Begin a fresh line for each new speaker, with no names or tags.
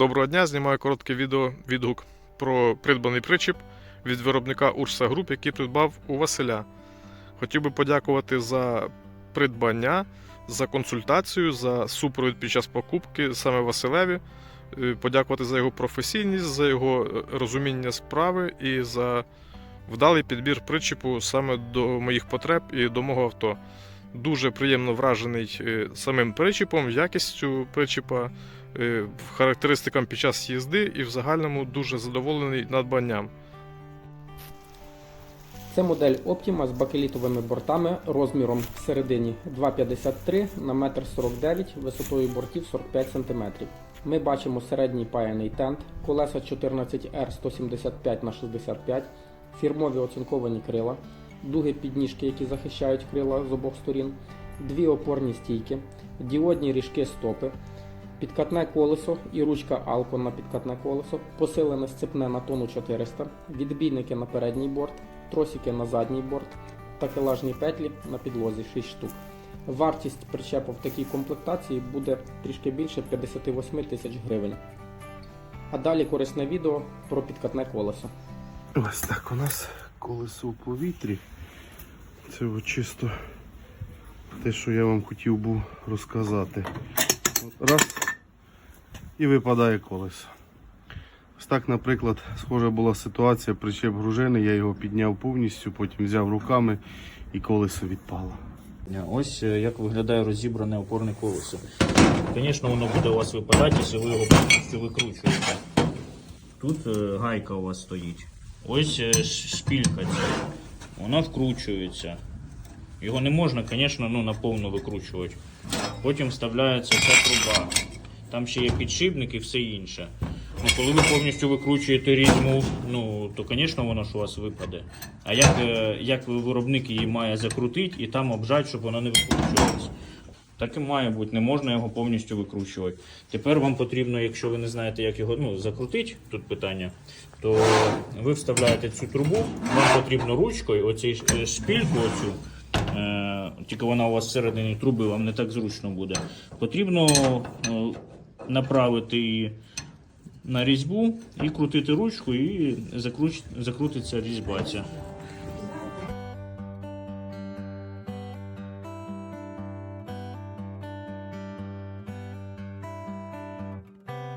Доброго дня, знімаю коротке відео відгук про придбаний причіп від виробника Урса Груп, який придбав у Василя. Хотів би подякувати за придбання, за консультацію, за супровід під час покупки саме Василеві. Е, Подякувати за його професійність, за його е, розуміння справи і за вдалий підбір причіпу саме до моїх потреб і до мого авто. Дуже приємно вражений е, самим причіпом, якістю причіпа, е, характеристикам під час їзди і в загальному дуже задоволений надбанням.
Це модель Optima з бакелітовими бортами розміром всередині 2,53 на 1,49 м, висотою бортів 45 см. Ми бачимо середній паяний тент, колеса 14R 175 на 65 фірмові оцинковані крила, дуги підніжки, які захищають крила з обох сторін, дві опорні стійки, діодні ріжки стопи, Підкатне колесо і ручка Alcon на підкатне колесо, посилене сцепне на тонну 400, відбійники на передній борт, тросики на задній борт, такелажні петлі на підлозі 6 штук. Вартість причепу в такій комплектації буде трішки більше 58 тисяч гривень. А далі корисне відео про підкатне колесо.
Ось так у нас колесо у повітрі. Це от чисто те, що я вам хотів був розказати. Раз і випадає колесо. Ось так, наприклад, схожа була ситуація, причеп гружений, я його підняв повністю, потім взяв руками і колесо відпало.
Ось е, як виглядає розібране опорне колесо. Звісно, воно буде у вас випадати, якщо ви його повністю викручуєте. Тут е, гайка у вас стоїть. Ось е, шпілька ця. Вона вкручується. Його не можна, звісно, ну, наповну викручувати. Потім вставляється ця труба. Там ще є підшипник і все інше. Ну, коли ви повністю викручуєте різьму, ну, то, звісно, воно ж у вас випаде. А як, е, як виробник її має закрутити і там обжати, щоб вона не викручувалась? Так і має бути, не можна його повністю викручувати. Тепер вам потрібно, якщо ви не знаєте, як його ну, закрутити, тут питання, то ви вставляєте цю трубу, вам потрібно ручкою, оцей ш- шпильку оцю, е, тільки вона у вас всередині труби, вам не так зручно буде. Потрібно е, направити її на різьбу і крутити ручку, і закрутиться різьба ця.